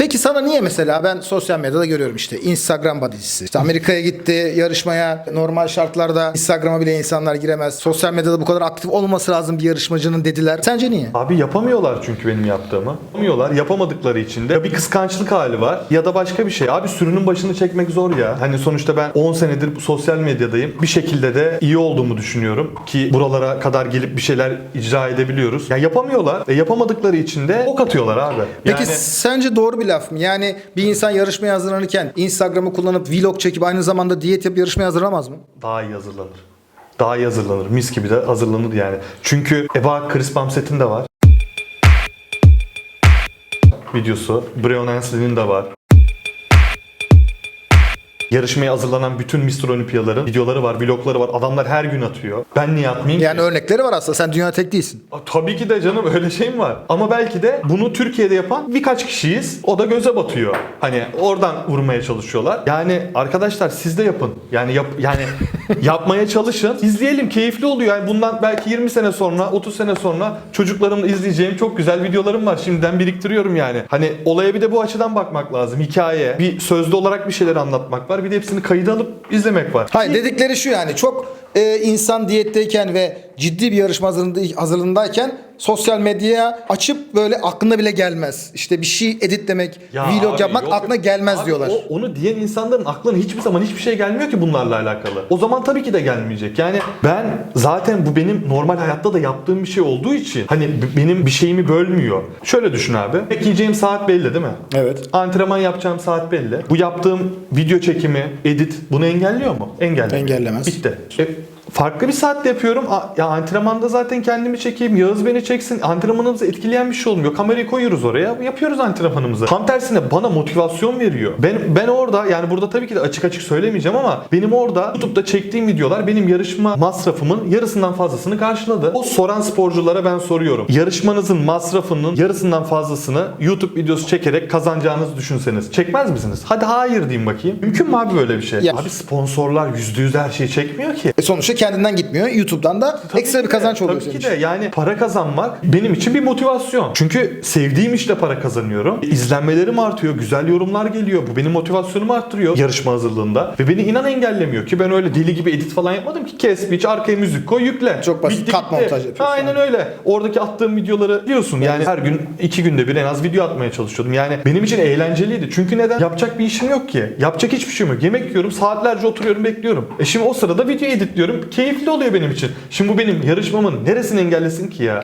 Peki sana niye mesela ben sosyal medyada görüyorum işte Instagram badicisi. İşte Amerika'ya gitti yarışmaya normal şartlarda Instagram'a bile insanlar giremez. Sosyal medyada bu kadar aktif olması lazım bir yarışmacının dediler. Sence niye? Abi yapamıyorlar çünkü benim yaptığımı. Yapamıyorlar. Yapamadıkları için de ya bir kıskançlık hali var ya da başka bir şey. Abi sürünün başını çekmek zor ya. Hani sonuçta ben 10 senedir sosyal medyadayım. Bir şekilde de iyi olduğumu düşünüyorum ki buralara kadar gelip bir şeyler icra edebiliyoruz. Ya yapamıyorlar. E yapamadıkları için de ok atıyorlar abi. Peki Yani- sence doğru bir laf mı? Yani bir insan yarışmaya hazırlanırken Instagram'ı kullanıp vlog çekip aynı zamanda diyet yapıp yarışmaya hazırlanamaz mı? Daha iyi hazırlanır. Daha iyi hazırlanır. Mis gibi de hazırlanır yani. Çünkü Eba Chris Bumstead'in de var. Videosu. Brian Ansley'nin de var. Yarışmaya hazırlanan bütün Mr. Olympiya'ların videoları var, vlogları var. Adamlar her gün atıyor. Ben niye atmayayım Yani ki? örnekleri var aslında. Sen dünya tek değilsin. Aa, Tabii ki de canım öyle şey mi var? Ama belki de bunu Türkiye'de yapan birkaç kişiyiz. O da göze batıyor. Hani oradan vurmaya çalışıyorlar. Yani arkadaşlar siz de yapın. Yani yap, yani yapmaya çalışın. İzleyelim keyifli oluyor. Yani bundan belki 20 sene sonra, 30 sene sonra çocuklarımla izleyeceğim çok güzel videolarım var. Şimdiden biriktiriyorum yani. Hani olaya bir de bu açıdan bakmak lazım. Hikaye, bir sözlü olarak bir şeyler anlatmak var. Bir de hepsini kayıda alıp izlemek var. Hayır dedikleri şu yani çok e, insan diyetteyken ve ciddi bir yarışma hazırlığında- hazırlığındayken sosyal medyaya açıp böyle aklına bile gelmez. İşte bir şey editlemek, Ya vlog abi, yapmak yok aklına gelmez Abi diyorlar. o- onu diyen insanların aklına hiçbir zaman hiçbir şey gelmiyor ki bunlarla alakalı. O zaman tabii ki de gelmeyecek. Yani ben zaten bu benim normal hayatta da yaptığım bir şey olduğu için hani b- benim bir şeyimi bölmüyor. Şöyle düşün abi. Yemek yiyeceğim saat belli değil mi? Evet. Antrenman yapacağım saat belli. Bu yaptığım video çekimi, edit bunu engelliyor mu? Engellemiyor. Engellemez. Bitti. E, farklı bir saatte yapıyorum. Ya antrenmanda zaten kendimi çekeyim. Yağız beni çeksin. Antrenmanımızı etkileyen bir şey olmuyor. Kamerayı koyuyoruz oraya. Yapıyoruz antrenmanımızı. Tam tersine bana motivasyon veriyor. Ben ben orada yani burada tabii ki de açık açık söylemeyeceğim ama benim orada YouTube'da çektiğim videolar benim yarışma masrafımın yarısından fazlasını karşıladı. O soran sporculara ben soruyorum. Yarışmanızın masrafının yarısından fazlasını YouTube videosu çekerek kazanacağınızı düşünseniz çekmez misiniz? Hadi hayır diyeyim bakayım. Mümkün mü abi böyle bir şey? Ya- Abi sponsorlar %100 her şeyi çekmiyor ki. E sonuçta kendinden gitmiyor. YouTube'dan da Tabii ekstra bir kazanç oluyor Tabii ki de yani para kazanmak benim için bir motivasyon. Çünkü sevdiğim işte para kazanıyorum. İzlenmelerim artıyor, güzel yorumlar geliyor. Bu benim motivasyonumu arttırıyor yarışma hazırlığında. Ve beni inan engellemiyor ki ben öyle deli gibi edit falan yapmadım ki. Kes biç, arkaya müzik koy, yükle. Çok basit, kat montaj yapıyorsun. Aynen öyle. Oradaki attığım videoları biliyorsun. Yani her gün, iki günde bir en az video atmaya çalışıyordum. Yani benim için eğlenceliydi. Çünkü neden? Yapacak bir işim yok ki. Yapacak hiçbir şeyim yok. Yemek yiyorum, saatlerce oturuyorum, bekliyorum. E şimdi o sırada video editliyorum. Keyifli oluyor benim için. Şimdi bu benim yarışmamın neresini engellesin ki ya?